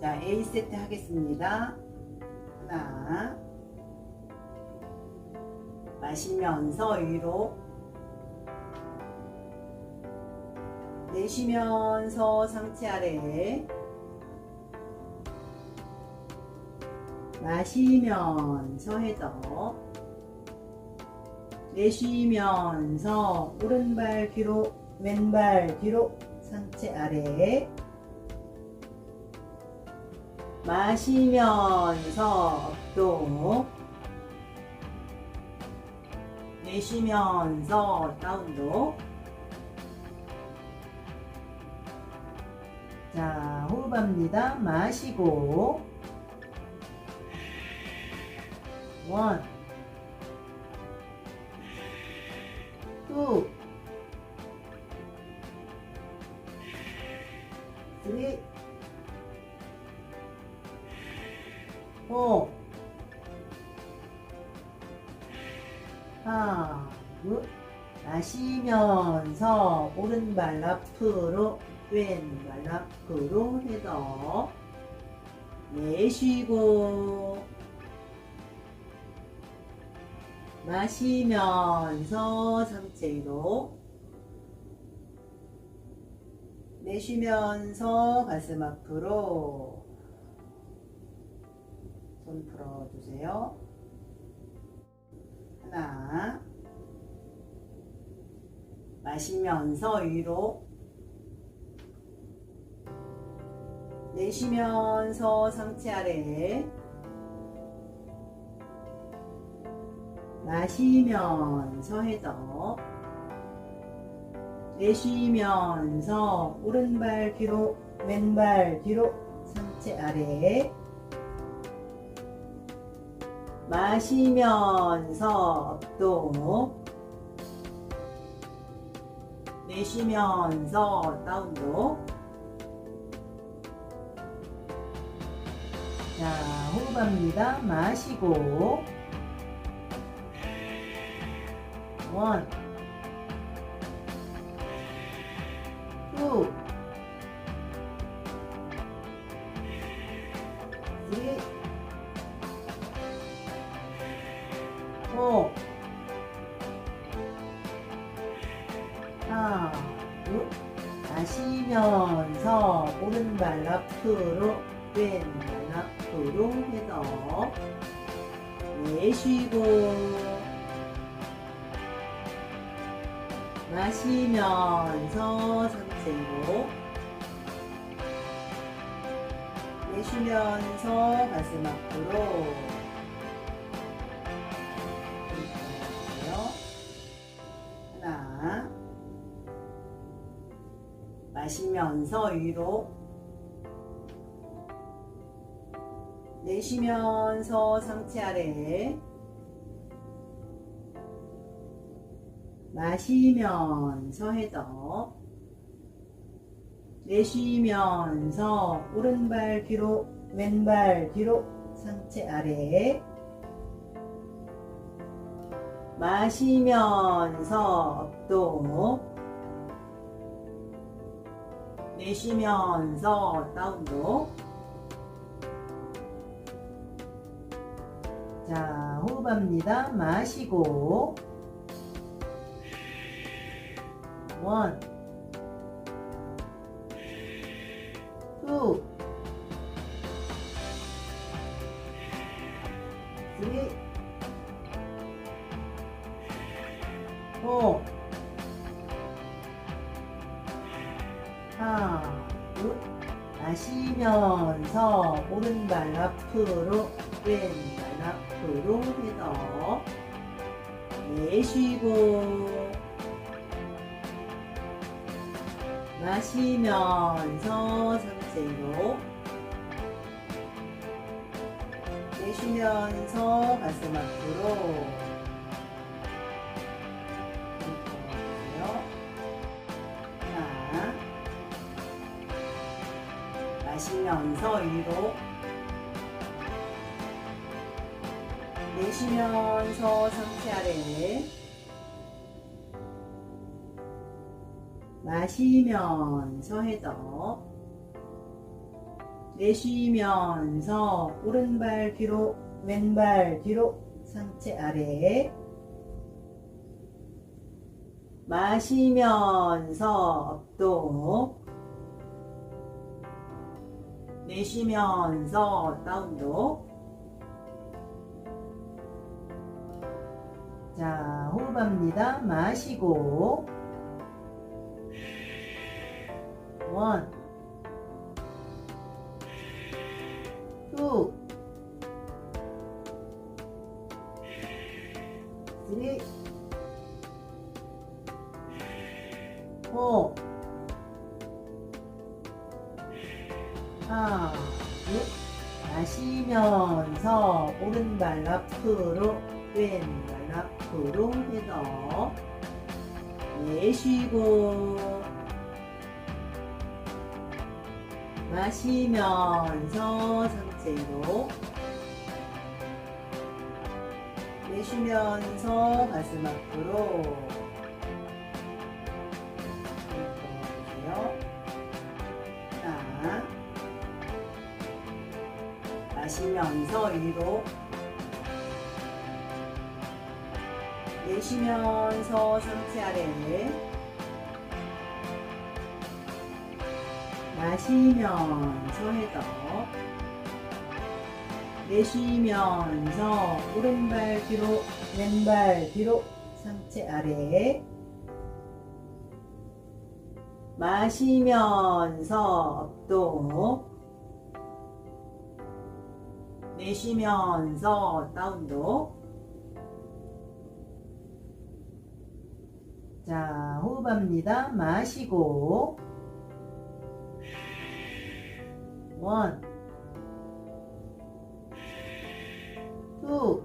자, A 세트 하겠습니다. 하나. 마시면서 위로. 내쉬면서 상체 아래. 마시면서 해서. 내쉬면서 오른발 뒤로, 왼발 뒤로, 상체 아래. 마시면서 또 내쉬면서 다운도. 자 호흡합니다. 마시고. 원. 투, 해서 내쉬고 마시면서 상체로 내쉬면서 가슴 앞으로 손 풀어주세요. 하나 마시면서 위로 내쉬면서 상체 아래. 마시면서 해서 내쉬면서 오른발 뒤로 왼발 뒤로 상체 아래. 마시면서 또 내쉬면서 다운도 자 호흡합니다. 마시고. 원. 투, 쓰리, 오, 하나, 둘, 마시면서 오른발 앞으로 왼발 앞으로 해서 내쉬고 마시면서 상체로 내쉬면서 가슴 앞으로 하나 마시면서 위로 내쉬면서 상체 아래. 마시면서 해서 내쉬면서 오른발 뒤로 왼발 뒤로 상체 아래. 마시면서 또 내쉬면서 다운도 자 호흡합니다. 마시고. 원, 투, 쓰리, 포, 하나, 둘, 마시면서 오른발 앞으로 왼발 앞으로 해서 내쉬고 마시면서 상체로 내쉬면서 가슴 앞으로 하나 마시면서 위로 내쉬면서 상체 아래 마시면서 해서 내쉬면서 오른발 뒤로 왼발 뒤로 상체 아래 마시면서 업도 내쉬면서 다운도 자 호흡합니다. 마시고. 원. 투, 쓰리, 포, 하나, 둘, 마시면서 오른발 앞으로 왼발 앞으로 해서 내쉬고 마시면서 상체로 내쉬면서 가슴 앞으로 보세요. 자, 마시면서 위로 내쉬면서 상체 아래. 마시면서 해서 내쉬면서 오른발 뒤로 왼발 뒤로 상체 아래. 마시면서 업도 내쉬면서 다운도 자 호흡합니다. 마시고. 원, 투,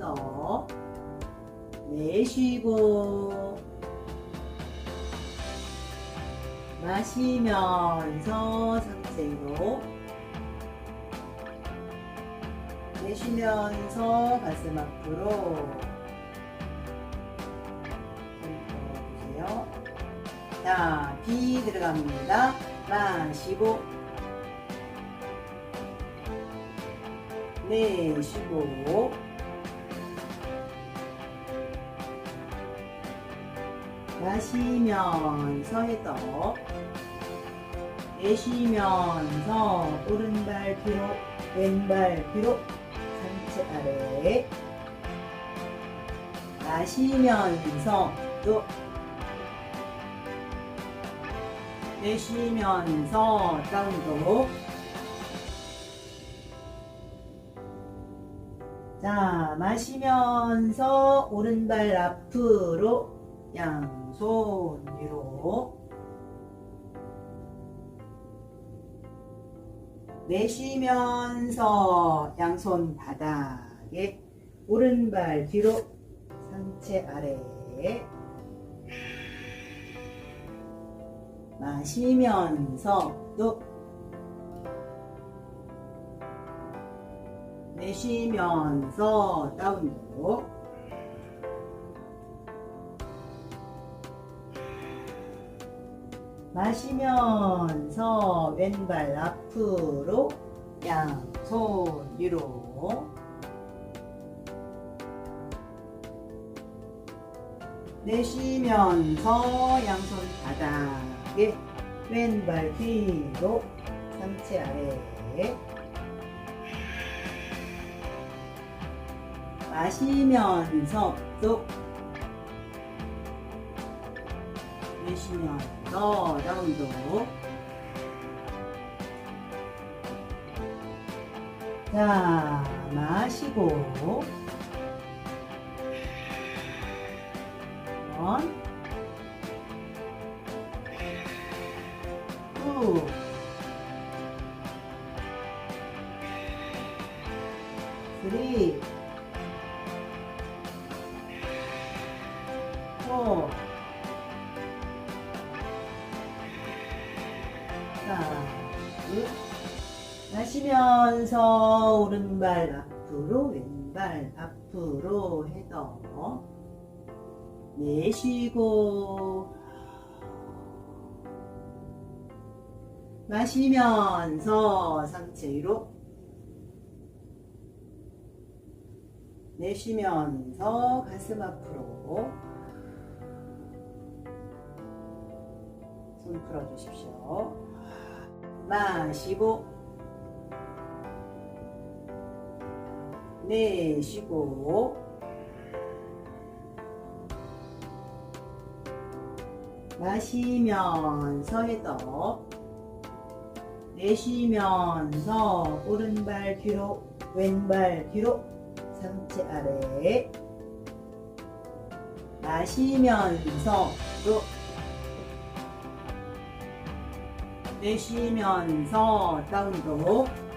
해서 내쉬고 마시면서 상체로 내쉬면서 가슴 앞으로 보세요. 자, B 들어갑니다. 마시고 내쉬고 마시면서 해서 내쉬면서 오른발 뒤로 왼발 뒤로 상체 아래 마시면서 또 내쉬면서 다운도 자 마시면서 오른발 앞으로 양 손 위로 내쉬면서 양손 바닥에 오른발 뒤로 상체 아래 마시면서 또 내쉬면서 다운도 마시면서 왼발 앞으로 양손 위로. 내쉬면서 양손 바닥에 왼발 뒤로 상체 아래. 마시면서 또 내쉬면서 다운도 자 마시고. 원 앞으로, 왼발 앞으로 해서 내쉬고 마시면서 상체 위로 내쉬면서 가슴 앞으로 손 풀어주십시오. 마시고 내쉬고. 마시면서 해도 내쉬면서. 오른발 뒤로 왼발 뒤로 상체 아래. 마시면서. 또 내쉬면서. 다운도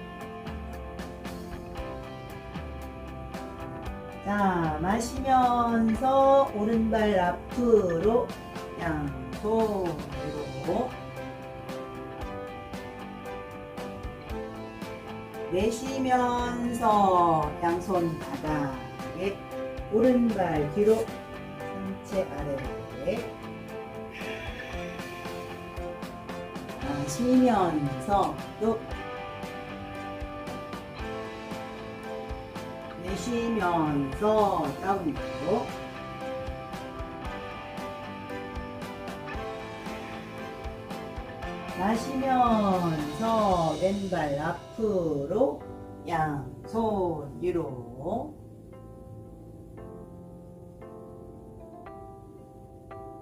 자 마시면서 오른발 앞으로 양손으로. 내쉬면서 양손 바닥에 오른발 뒤로 상체 아래에. 마시면서 또 내쉬면서 다운으로 마시면서 왼발 앞으로 양손 위로.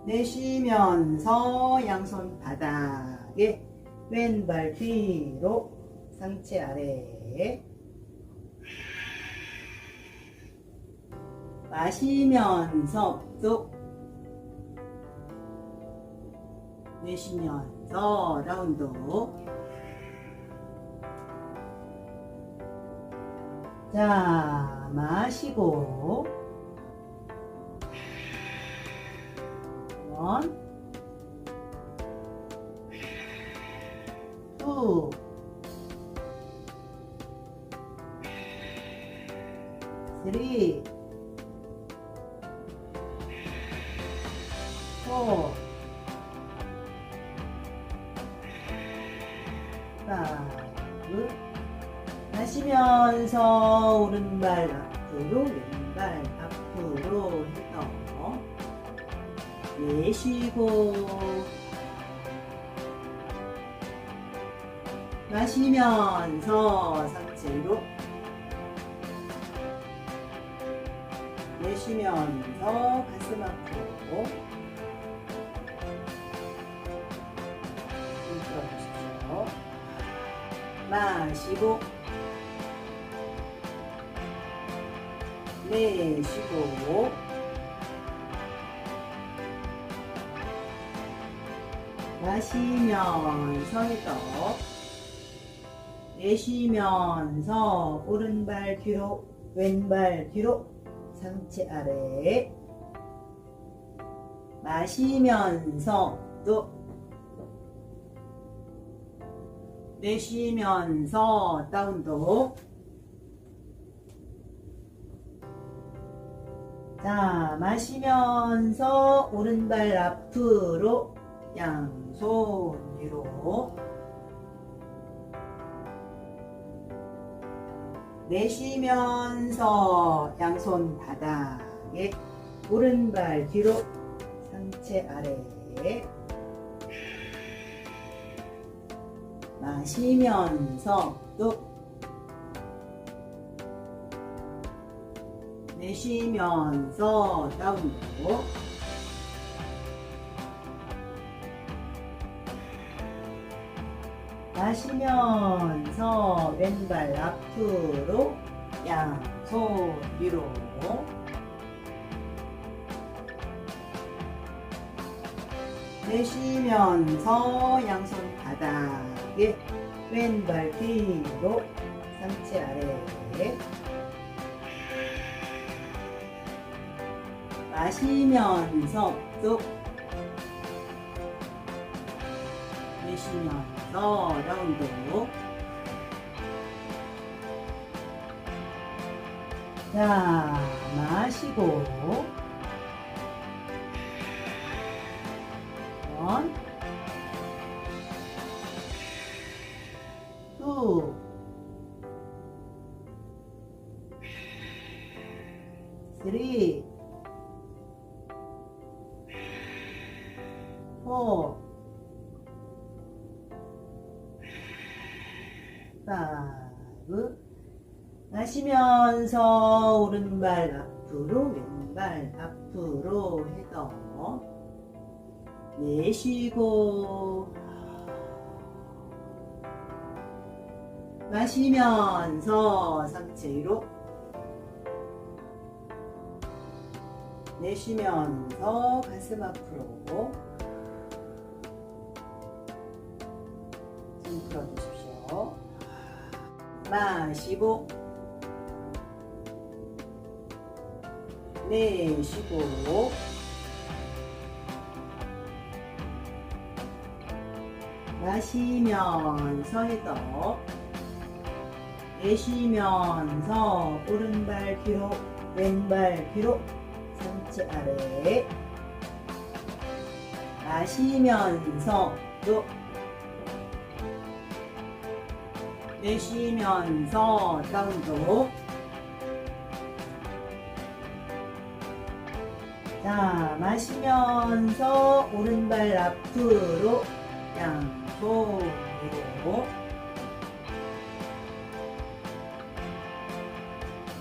내쉬면서 양손 바닥에 왼발 뒤로 상체 아래 마시면서 또 내쉬면서 라운드. 자 마시고. 원. 투, 쓰리, 마시면서 오른발 앞으로 왼발 앞으로 해서 내쉬고 마시면서 상체로 내쉬면서 가슴 앞으로 숨 풀어주십시오. 마시고 내쉬고. 마시면서 해도 내쉬면서. 오른발 뒤로 왼발 뒤로 상체 아래. 마시면서 또 내쉬면서 다운도 자 마시면서 오른발 앞으로 양손 위로. 내쉬면서 양손 바닥에 오른발 뒤로 상체 아래에. 마시면서 또 내쉬면서 다운으로 마시면서 왼발 앞으로 양손 위로. 내쉬면서 양손 바닥에 왼발 뒤로 상체 아래 마시면서 또 내쉬면서 라운드 자 마시고 파이브 마시면서 오른발 앞으로 왼발 앞으로 해서 내쉬고 마시면서 상체 위로 내쉬면서 가슴 앞으로 숨 풀어주십시오. 마시고 내쉬고 마시면서 해도 내쉬면서 오른발 뒤로 왼발 뒤로 상체 아래 마시면서 또 내쉬면서 다운도 자 마시면서 오른발 앞으로 양손 위로.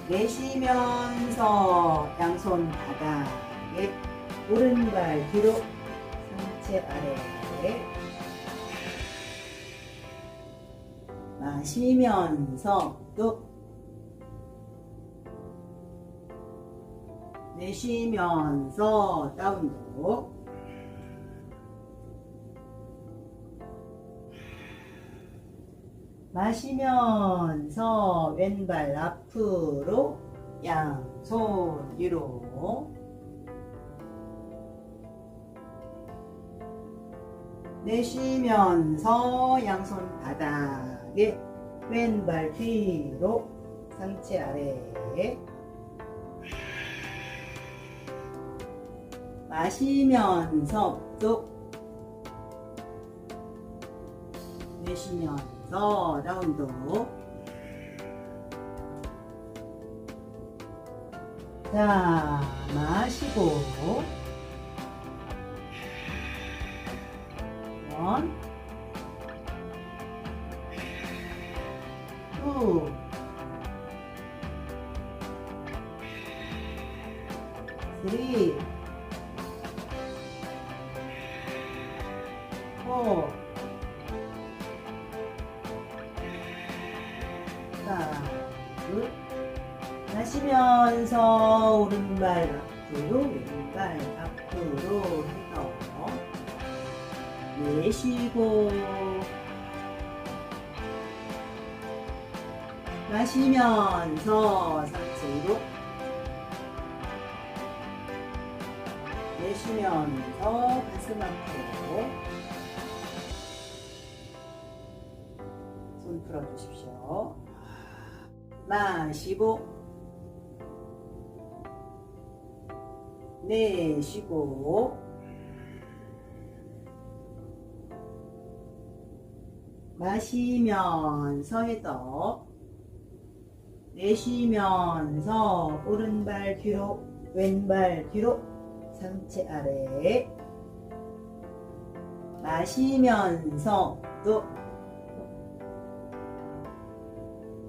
내쉬면서 양손 바닥에 오른발 뒤로 상체 아래 마시면서 또 내쉬면서 다운도. 마시면서 왼발 앞으로 양손 위로. 내쉬면서 양손 바닥 에 왼발 뒤로 상체 아래에 마시면서 또 내쉬면서 라운드. 자 마시고. 원 투, 쓰리, 포, 파이브 마시면서 오른발 앞으로 왼발 앞으로 해서 내쉬고 마시면서 상체로 내쉬면서 가슴 앞으로 손 풀어주십시오. 마시고 내쉬고 마시면서 해도 내쉬면서 오른발 뒤로 왼발 뒤로 상체 아래 마시면서 또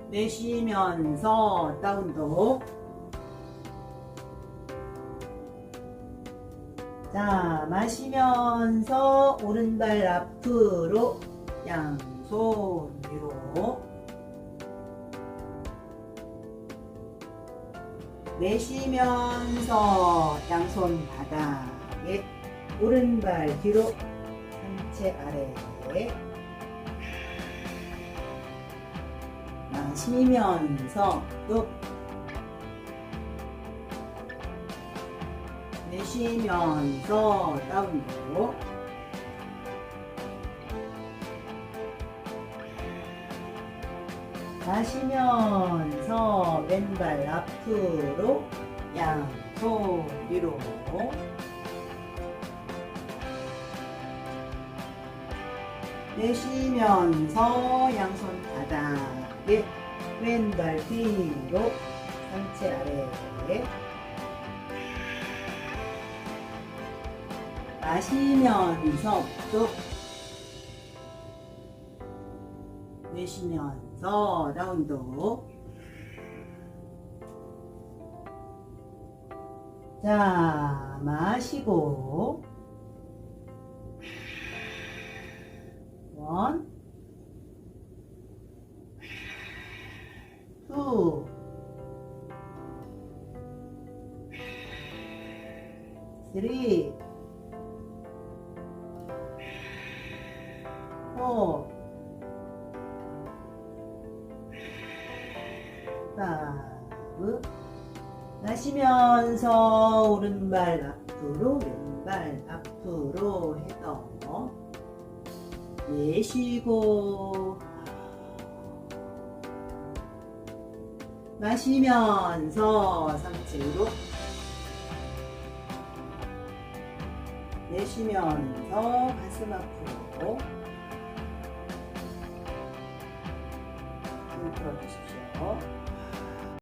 내쉬면서 다운도. 자 마시면서 오른발 앞으로 양손 위로 내쉬면서 양손 바닥에 오른발 뒤로 상체 아래 마시면서 또 내쉬면서 다운도 마시면서 왼발 앞으로 양손 위로. 내쉬면서 양손 바닥에 왼발 뒤로 상체 아래에. 마시면서 쭉 내쉬면서 라운드. 자 마시고. 원. 투, 쓰리, 포, 파이브, 마시면서 오른발 앞으로 왼발 앞으로 해서 내쉬고 마시면서 상체로 내쉬면서 가슴 앞으로